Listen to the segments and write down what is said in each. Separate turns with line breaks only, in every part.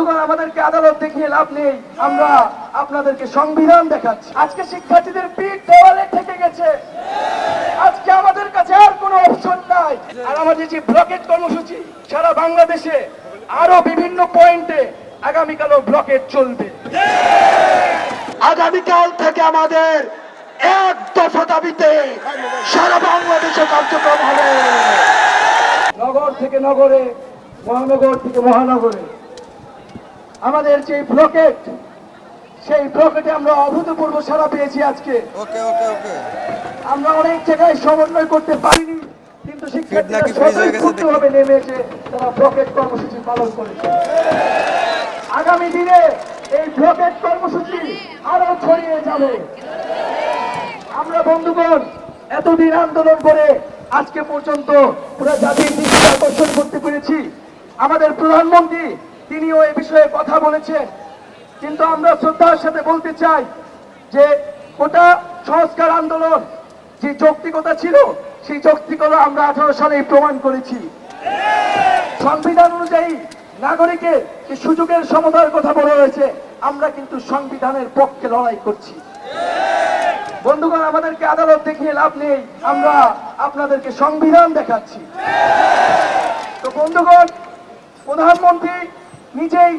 বন্ধুগণ আমাদেরকে আদালত দেখিয়ে লাভ নেই। আমরা আপনাদেরকে সংবিধান দেখাচ্ছি। আজকে শিক্ষার্থীদের পিঠ দেওয়ালে থেকে গেছে। আজকে আমাদের কাছে আর কোনো অপশন নাই। আর আমাদের যে ব্লকেট কর্মসূচি সারা বাংলাদেশে আরও বিভিন্ন পয়েন্টে আগামীকালও ব্লকেট চলবে।
আগামীকাল থেকে আমাদের এক দফা দাবিতে সারা বাংলাদেশে কার্যক্রম হবে।
নগর থেকে নগরে মহানগর থেকে মহানগরে আমাদের যে ব্লকেট সেই ব্লকেটে আমরা অভূতপূর্ব সারা পেয়েছি আজকে।
ওকে ওকে ওকে।
আমরা অনেক জায়গায় সমন্বয় করতে পারিনি কিন্তু শিক্ষার্থীরা
নাকি freeze হয়ে গেছে দেখি।
ভাবে নেমে এসে তারা ব্লকেট কর্মসূচি পালন করেছে। আগামী দিনে এই ব্লকেট কর্মসূচি আরও ছড়িয়ে যাবে। আমরা বন্ধুগণ এতদিন আন্দোলন করে আজকে পর্যন্ত পুরো জাতির দৃষ্টি আকর্ষণ করতে পেরেছি। আমাদের প্রধানমন্ত্রী তিনিও এ বিষয়ে কথা বলেছেন। কিন্তু আমরা শ্রদ্ধার সাথে বলতে চাই যে গোটা সংস্কার আন্দোলন যে যৌক্তিকতা ছিল, সেই যৌক্তিকতা আমরা আঠারো সালেই প্রমাণ করেছি। সংবিধান অনুযায়ী নাগরিকের যে সুযোগের সমতার কথা বলা হয়েছে, আমরা কিন্তু সংবিধানের পক্ষে লড়াই করছি। বন্ধুগণ, আমাদেরকে আদালত দেখিয়ে লাভ নেই, আমরা আপনাদেরকে সংবিধান দেখাচ্ছি। তো বন্ধুগণ, প্রধানমন্ত্রী নিজেই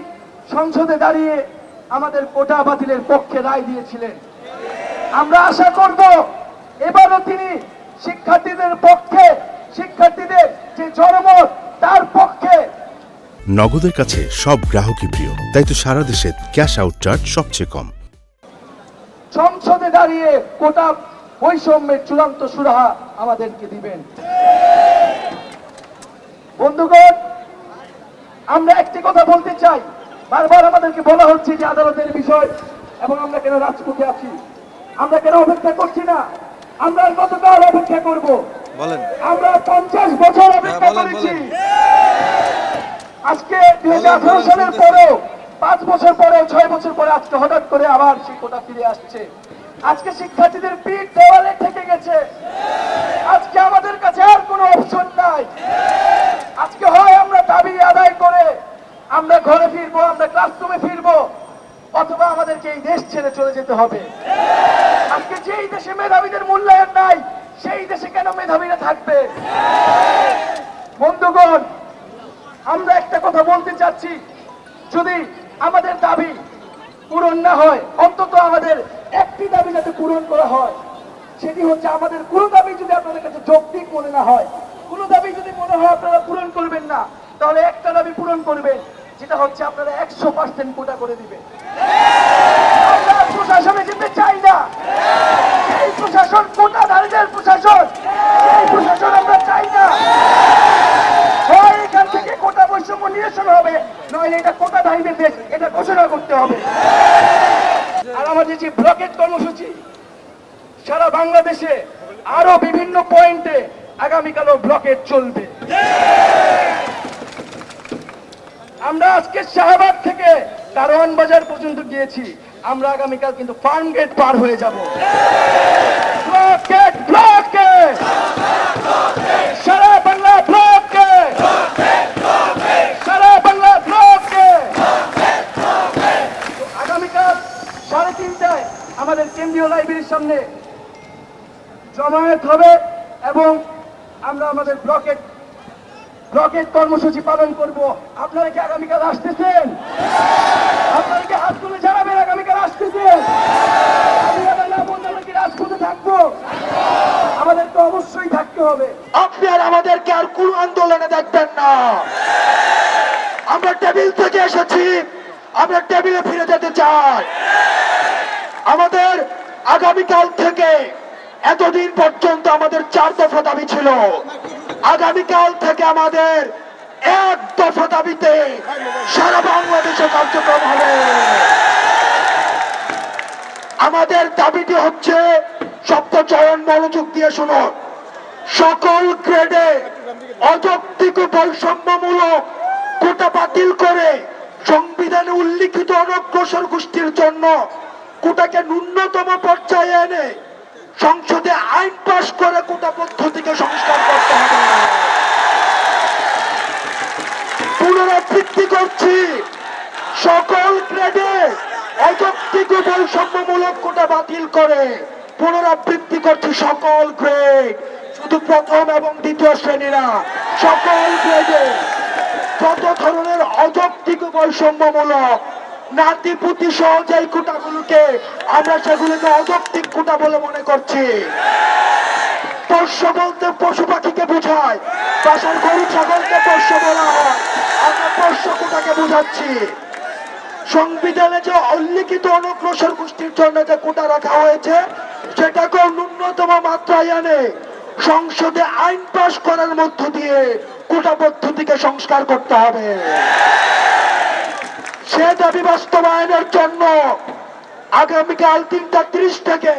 সংসদে দাঁড়িয়ে আমাদের কোটা বাতিলের পক্ষে রায় দিয়েছিলেন। আমরা আশা করব এবারও তিনি শিক্ষার্থীদের পক্ষে শিক্ষার্থীদের যে জনমত তার পক্ষে।
নগদের কাছে সব গ্রাহকই প্রিয় তাই তো সারা দেশে ক্যাশ আউট চার্জ সবচেয়ে কম।
সংসদে দাঁড়িয়ে কোটা বৈষম্যের চূড়ান্ত সুরাহা আমাদেরকে দিবেন। বন্ধুগণ আমরা একটি কথা বলতে চাই। বারবার আমাদেরকে বলা হচ্ছে যে আদালতের বিষয় এবং আমরা কেন রাজপথে আছি? আমরা কেন অপেক্ষা করছি না? আমরা আর কতকাল অপেক্ষা করব।
বলেন।
আমরা পঞ্চাশ বছর অপেক্ষা
হ্যাঁ,
করেছি। আজকে দুই হাজার সালের পরেও পাঁচ বছর পরে ছয় বছর পরে আজকে হঠাৎ করে আবার সেই কোটা ফিরে আসছে। আজকে শিক্ষার্থীদের পিঠ দেওয়ালে থেকে গেছে আজকে আমাদের কাছে আর কোনো অপশন নাই আজকে হয় আমরা দাবি আদায় করে আমরা ঘরে ফিরবো আমরা ক্লাসরুমে ফিরবো অথবা আমাদেরকে এই দেশ ছেড়ে চলে যেতে হবে। আজকে যেই দেশে মেধাবীদের মূল্যায়ন নাই, সেই দেশে কেন মেধাবীরা থাকবে? বন্ধুগণ, আমরা একটা কথা বলতে চাচ্ছি। যদি আমাদের দাবি পূরণ না হয়, অন্তত আমাদের একটি দাবি যাতে পূরণ করা হয়, সেটি হচ্ছে আমাদের কোনো দাবি যদি আপনাদের কাছে যৌক্তিক মনে না হয়, কোনো দাবি যদি মনে হয় আপনারা পূরণ করবেন না, তাহলে একটা দাবি পূরণ করবেন, যেটা হচ্ছে আপনারা একশো পার্সেন্ট কোটা করে দিবেন। প্রশাসনে যেতে চাই না। সেই প্রশাসন কোটাধারীদের প্রশাসন। সেই প্রশাসন আমরা চাই না। কোটা এটা ঘোষণা করতে হবে। আর কর্মসূচি, সারা বাংলাদেশে আরও বিভিন্ন পয়েন্টে ব্লকেট চলবে। আমরা আজকে শাহবাগ থেকে কারওয়ান বাজার পর্যন্ত গিয়েছি। আমরা আগামীকাল কিন্তু ফার্ম গেট পার হয়ে যাব। ব্লকেট ব্লকেট সারা বাংলা ব্লকেট সারা বাংলা ব্লকেট তো আগামীকাল সাড়ে তিনটায় আমাদের কেন্দ্রীয় লাইব্রেরির সামনে জমায়েত হবে এবং আমরা আমাদের ব্লকেট ব্লকেট কর্মসূচি পালন করব। আপনারা কি আগামীকাল আসতেছেন আপনারা কি হাত তুলে জানাবেন আগামীকাল আসতেছেন আমি আবার না বলতে আমরা কি রাজপথে থাকব আমাদেরকে অবশ্যই থাকতে হবে
আপনি আর আমাদেরকে আর কোন আন্দোলনে দেখবেন না। আমরা টেবিল থেকে এসেছি। আমরা টেবিলে ফিরে যেতে চাই। আমাদের আগামীকাল থেকে এতদিন পর্যন্ত আমাদের চার দফা দাবি ছিল। আগামীকাল থেকে আমাদের এক দফা দাবিতে সারা বাংলাদেশে কার্যক্রম হবে। আমাদের দাবিটি হচ্ছে শব্দ চয়ন মনোযোগ দিয়ে শুনুন। সকল গ্রেডে অযৌক্তিক বৈষম্যমূলক কোটা বাতিল করে সংবিধানে উল্লিখিত অনগ্রসর গোষ্ঠীর জন্য কোটাকে ন্যূনতম পর্যায়ে এনে সংসদে আইন পাশ করে কোটা পদ্ধতিকে সংস্কার করতে হবে। পুনরাবৃত্তি করছি। সকল গ্রেডে অযৌক্তিক বৈষম্যমূলক কোটা বাতিল করে পুনরাবৃত্তি করছি সকল গ্রেড। শুধু প্রথম এবং দ্বিতীয় শ্রেণীরা সকল গ্রেডে যত ধরনের অযৌক্তিক বৈষম্যমূলক নাতি, পুতি সহ যে কোটাগুলোকে আমরা সেগুলোকে অযৌক্তিক কোটা বলে মনে করছি, পোষ্য বলতে পশু পাখিকে বোঝায়, বাসার গরু, ছাগলকে পোষ্য বলা হয়। আমরা পোষ্য কোটাকে বোঝাচ্ছি। সংবিধানে যে উল্লিখিত অনগ্রসর গোষ্ঠীর জন্য যে কোটা রাখা হয়েছে সেটাকেও ন্যূনতম মাত্রায় এনে সংসদে আইন পাশ করার মধ্য দিয়ে কোটা পদ্ধতিকে সংস্কার করতে হবে। সে দাবি বাস্তবায়নের জন্য আগামীকাল তিনটা ত্রিশ থেকে